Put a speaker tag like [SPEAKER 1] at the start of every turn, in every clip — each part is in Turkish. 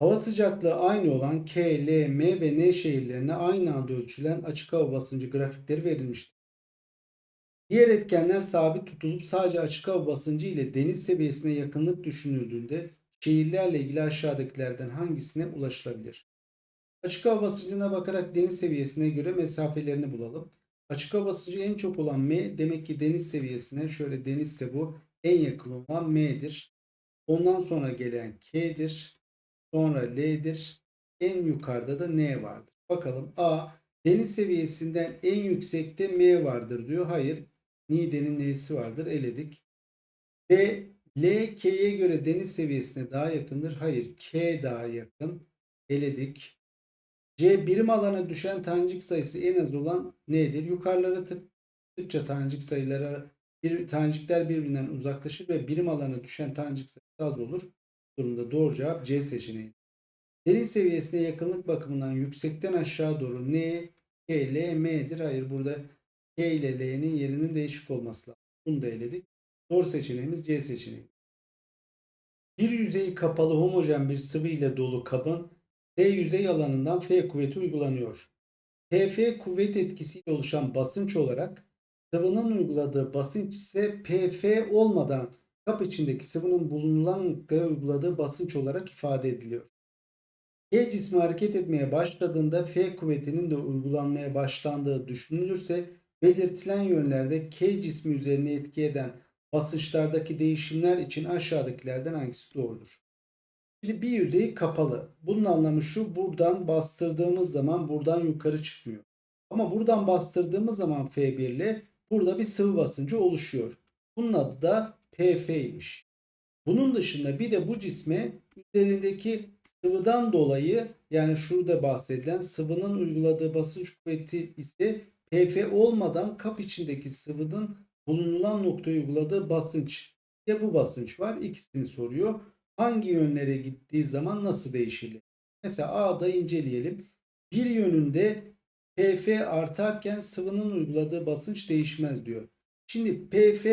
[SPEAKER 1] Hava sıcaklığı aynı olan K, L, M ve N şehirlerine aynı anda ölçülen açık hava basıncı grafikleri verilmiştir. Diğer etkenler sabit tutulup sadece açık hava basıncı ile deniz seviyesine yakınlık düşünüldüğünde şehirlerle ilgili aşağıdakilerden hangisine ulaşılabilir? Açık hava basıncına bakarak deniz seviyesine göre mesafelerini bulalım. Açık hava basıncı en çok olan M demek ki deniz seviyesine şöyle denizse bu en yakın olan M'dir. Ondan sonra gelen K'dir. Sonra L'dir. En yukarıda da N vardır. Bakalım A deniz seviyesinden en yüksekte M vardır diyor. Hayır. Niğde'nin N'si vardır. Eledik. B L K'ye göre deniz seviyesine daha yakındır. Hayır. K daha yakın. Eledik. C birim alana düşen tanecik sayısı en az olan nedir? Yukarılara tıktıkça tanecik sayıları bir, tanecikler birbirinden uzaklaşır ve birim alana düşen tanecik sayısı az olur. Durumda doğru cevap C seçeneği. Derin seviyesine yakınlık bakımından yüksekten aşağı doğru N, K, L, M'dir. Hayır burada K ile L'nin yerinin değişik olması lazım. Bunu da eledik. Doğru seçeneğimiz C seçeneği. Bir yüzeyi kapalı homojen bir sıvı ile dolu kabın T yüzey alanından F kuvveti uygulanıyor. PF kuvvet etkisiyle oluşan basınç olarak sıvının uyguladığı basınç ise PF olmadan kap içindeki sıvının bulunan noktaya uyguladığı basınç olarak ifade ediliyor. G cismi hareket etmeye başladığında F kuvvetinin de uygulanmaya başlandığı düşünülürse belirtilen yönlerde K cismi üzerine etki eden basınçlardaki değişimler için aşağıdakilerden hangisi doğrudur? Şimdi bir yüzeyi kapalı. Bunun anlamı şu buradan bastırdığımız zaman buradan yukarı çıkmıyor. Ama buradan bastırdığımız zaman F1 ile burada bir sıvı basıncı oluşuyor. Bunun adı da PF'ymiş. Bunun dışında bir de bu cisme üzerindeki sıvıdan dolayı yani şurada bahsedilen sıvının uyguladığı basınç kuvveti ise PF olmadan kap içindeki sıvının bulunulan noktaya uyguladığı basınç. Ya bu basınç var. İkisini soruyor hangi yönlere gittiği zaman nasıl değişir? Mesela A'da inceleyelim. Bir yönünde PF artarken sıvının uyguladığı basınç değişmez diyor. Şimdi PF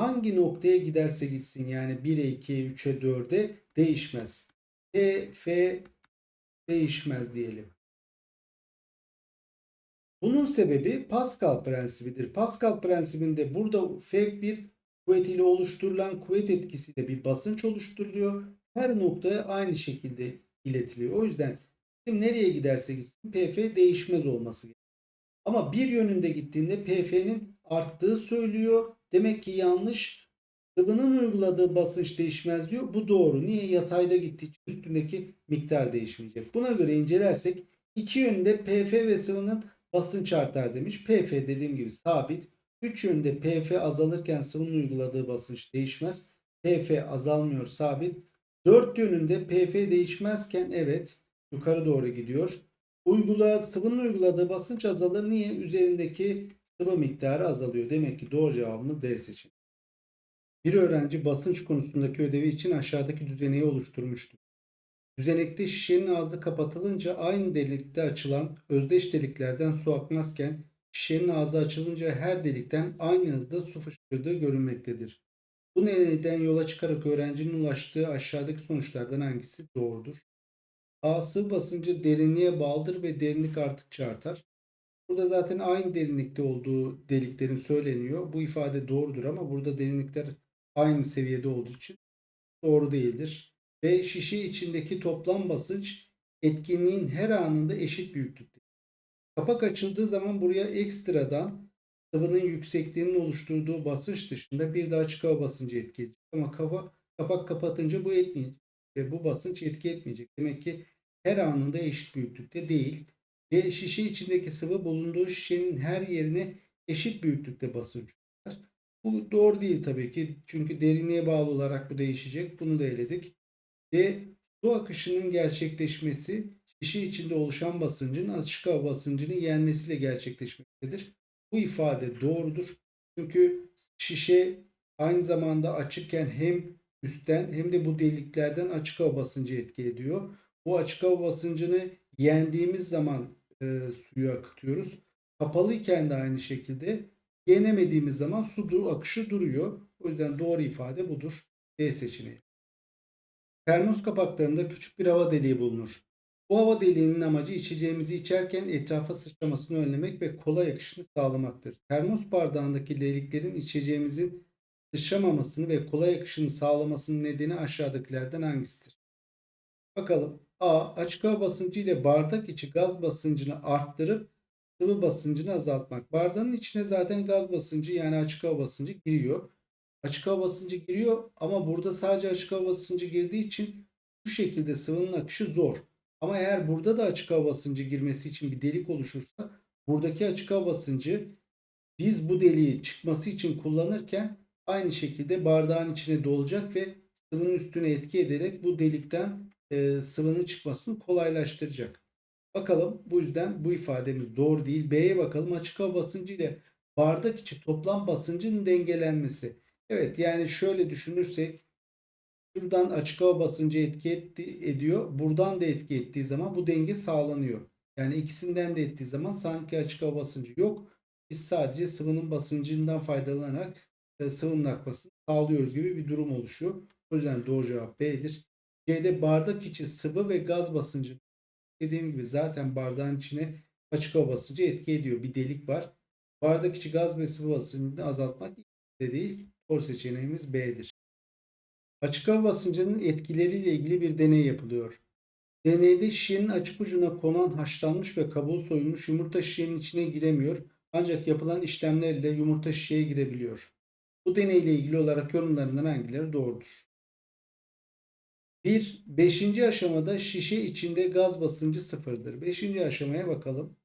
[SPEAKER 1] hangi noktaya giderse gitsin yani 1'e 2'ye 3'e 4'e değişmez. PF değişmez diyelim. Bunun sebebi Pascal prensibidir. Pascal prensibinde burada F bir kuvvet ile oluşturulan kuvvet etkisiyle bir basınç oluşturuluyor. Her noktaya aynı şekilde iletiliyor. O yüzden nereye giderse gitsin PF değişmez olması gerekiyor. Ama bir yönünde gittiğinde PF'nin arttığı söylüyor. Demek ki yanlış. Sıvının uyguladığı basınç değişmez diyor. Bu doğru. Niye? Yatayda gittiği için üstündeki miktar değişmeyecek. Buna göre incelersek iki yönde PF ve sıvının basınç artar demiş. PF dediğim gibi sabit. 3 yönde PF azalırken sıvının uyguladığı basınç değişmez. PF azalmıyor sabit. 4 yönünde PF değişmezken evet yukarı doğru gidiyor. Uygula, sıvının uyguladığı basınç azalır. Niye? Üzerindeki sıvı miktarı azalıyor. Demek ki doğru cevabımız D seçeneği. Bir öğrenci basınç konusundaki ödevi için aşağıdaki düzeneyi oluşturmuştur. Düzenekte şişenin ağzı kapatılınca aynı delikte açılan özdeş deliklerden su akmazken şişenin ağzı açılınca her delikten aynı hızda su fışkırdığı görülmektedir. Bu nedenden yola çıkarak öğrencinin ulaştığı aşağıdaki sonuçlardan hangisi doğrudur? A sıvı basıncı derinliğe bağlıdır ve derinlik arttıkça artar. Burada zaten aynı derinlikte olduğu deliklerin söyleniyor. Bu ifade doğrudur ama burada derinlikler aynı seviyede olduğu için doğru değildir. Ve şişe içindeki toplam basınç etkinliğin her anında eşit büyüklükte. Kapak açıldığı zaman buraya ekstradan sıvının yüksekliğinin oluşturduğu basınç dışında bir de açık hava basıncı etki edecek. Ama kafa, kapak kapatınca bu etmeyecek. Ve bu basınç etki etmeyecek. Demek ki her anında eşit büyüklükte değil. Ve şişe içindeki sıvı bulunduğu şişenin her yerine eşit büyüklükte basınç var. Bu doğru değil tabii ki. Çünkü derinliğe bağlı olarak bu değişecek. Bunu da eledik. Ve su akışının gerçekleşmesi şişe içinde oluşan basıncın açık hava basıncını yenmesiyle gerçekleşmektedir. Bu ifade doğrudur. Çünkü şişe aynı zamanda açıkken hem üstten hem de bu deliklerden açık hava basıncı etki ediyor. Bu açık hava basıncını yendiğimiz zaman e, suyu akıtıyoruz. Kapalıyken de aynı şekilde yenemediğimiz zaman su akışı duruyor. O yüzden doğru ifade budur. D seçeneği. Termos kapaklarında küçük bir hava deliği bulunur. Bu hava deliğinin amacı içeceğimizi içerken etrafa sıçramasını önlemek ve kolay akışını sağlamaktır. Termos bardağındaki deliklerin içeceğimizin sıçramamasını ve kolay akışını sağlamasının nedeni aşağıdakilerden hangisidir? Bakalım. A. Açık hava basıncı ile bardak içi gaz basıncını arttırıp sıvı basıncını azaltmak. Bardağın içine zaten gaz basıncı yani açık hava basıncı giriyor. Açık hava basıncı giriyor ama burada sadece açık hava basıncı girdiği için bu şekilde sıvının akışı zor. Ama eğer burada da açık hava basıncı girmesi için bir delik oluşursa buradaki açık hava basıncı biz bu deliği çıkması için kullanırken aynı şekilde bardağın içine dolacak ve sıvının üstüne etki ederek bu delikten e, sıvının çıkmasını kolaylaştıracak. Bakalım bu yüzden bu ifademiz doğru değil. B'ye bakalım açık hava basıncı ile bardak içi toplam basıncın dengelenmesi. Evet yani şöyle düşünürsek şuradan açık hava basıncı etki etti, ediyor. Buradan da etki ettiği zaman bu denge sağlanıyor. Yani ikisinden de ettiği zaman sanki açık hava basıncı yok. Biz sadece sıvının basıncından faydalanarak e, sıvının akmasını sağlıyoruz gibi bir durum oluşuyor. O yüzden doğru cevap B'dir. C'de bardak içi sıvı ve gaz basıncı. Dediğim gibi zaten bardağın içine açık hava basıncı etki ediyor. Bir delik var. Bardak içi gaz ve sıvı basıncını azaltmak de değil. Doğru seçeneğimiz B'dir. Açık hava basıncının etkileriyle ilgili bir deney yapılıyor. Deneyde şişenin açık ucuna konan haşlanmış ve kabuğu soyulmuş yumurta şişenin içine giremiyor. Ancak yapılan işlemler ile yumurta şişeye girebiliyor. Bu deneyle ilgili olarak yorumlarından hangileri doğrudur? 1. 5. aşamada şişe içinde gaz basıncı sıfırdır. 5. aşamaya bakalım.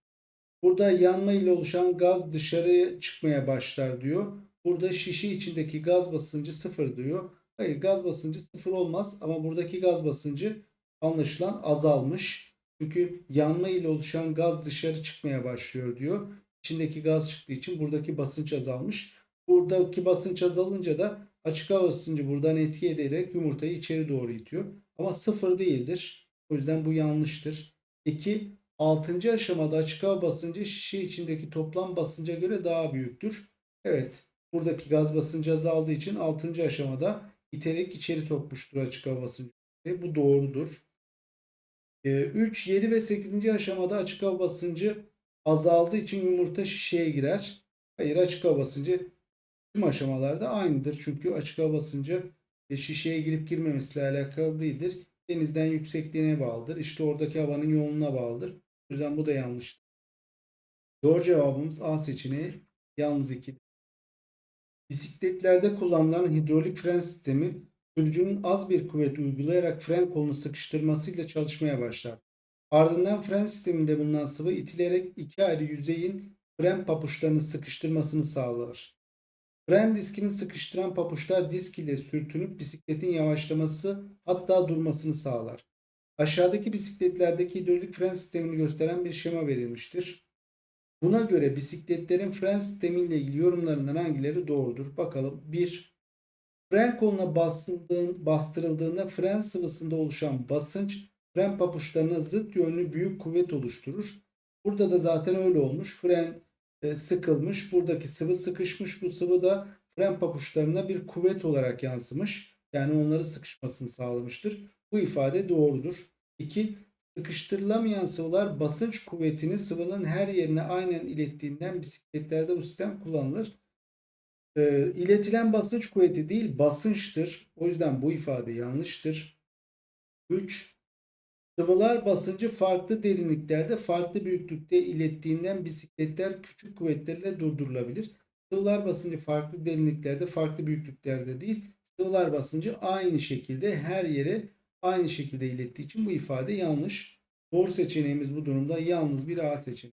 [SPEAKER 1] Burada yanma ile oluşan gaz dışarıya çıkmaya başlar diyor. Burada şişe içindeki gaz basıncı sıfır diyor. Hayır gaz basıncı sıfır olmaz ama buradaki gaz basıncı anlaşılan azalmış. Çünkü yanma ile oluşan gaz dışarı çıkmaya başlıyor diyor. İçindeki gaz çıktığı için buradaki basınç azalmış. Buradaki basınç azalınca da açık hava basıncı buradan etki ederek yumurtayı içeri doğru itiyor. Ama sıfır değildir. O yüzden bu yanlıştır. 2. 6. aşamada açık hava basıncı şişe içindeki toplam basınca göre daha büyüktür. Evet. Buradaki gaz basıncı azaldığı için 6. aşamada iterek içeri sokmuştur açık hava basıncı. Bu doğrudur. 3, 7 ve 8. aşamada açık hava basıncı azaldığı için yumurta şişeye girer. Hayır açık hava basıncı tüm aşamalarda aynıdır. Çünkü açık hava basıncı şişeye girip girmemesiyle alakalı değildir. Denizden yüksekliğine bağlıdır. İşte oradaki havanın yoğunluğuna bağlıdır. O yüzden bu da yanlış. Doğru cevabımız A seçeneği yalnız 2. Bisikletlerde kullanılan hidrolik fren sistemi sürücünün az bir kuvvet uygulayarak fren kolunu sıkıştırmasıyla çalışmaya başlar. Ardından fren sisteminde bulunan sıvı itilerek iki ayrı yüzeyin fren papuçlarını sıkıştırmasını sağlar. Fren diskini sıkıştıran papuçlar disk ile sürtünüp bisikletin yavaşlaması hatta durmasını sağlar. Aşağıdaki bisikletlerdeki hidrolik fren sistemini gösteren bir şema verilmiştir. Buna göre bisikletlerin fren sistemiyle ilgili yorumlarından hangileri doğrudur? Bakalım. 1. Fren koluna bastırıldığında fren sıvısında oluşan basınç fren papuçlarına zıt yönlü büyük kuvvet oluşturur. Burada da zaten öyle olmuş. Fren sıkılmış. Buradaki sıvı sıkışmış. Bu sıvı da fren papuçlarına bir kuvvet olarak yansımış. Yani onları sıkışmasını sağlamıştır. Bu ifade doğrudur. 2. Sıkıştırılamayan sıvılar basınç kuvvetini sıvının her yerine aynen ilettiğinden bisikletlerde bu sistem kullanılır. E, iletilen basınç kuvveti değil basınçtır. O yüzden bu ifade yanlıştır. 3. Sıvılar basıncı farklı derinliklerde farklı büyüklükte ilettiğinden bisikletler küçük kuvvetlerle durdurulabilir. Sıvılar basıncı farklı derinliklerde farklı büyüklüklerde değil. Sıvılar basıncı aynı şekilde her yere aynı şekilde ilettiği için bu ifade yanlış. Doğru seçeneğimiz bu durumda yalnız bir A seçeneği.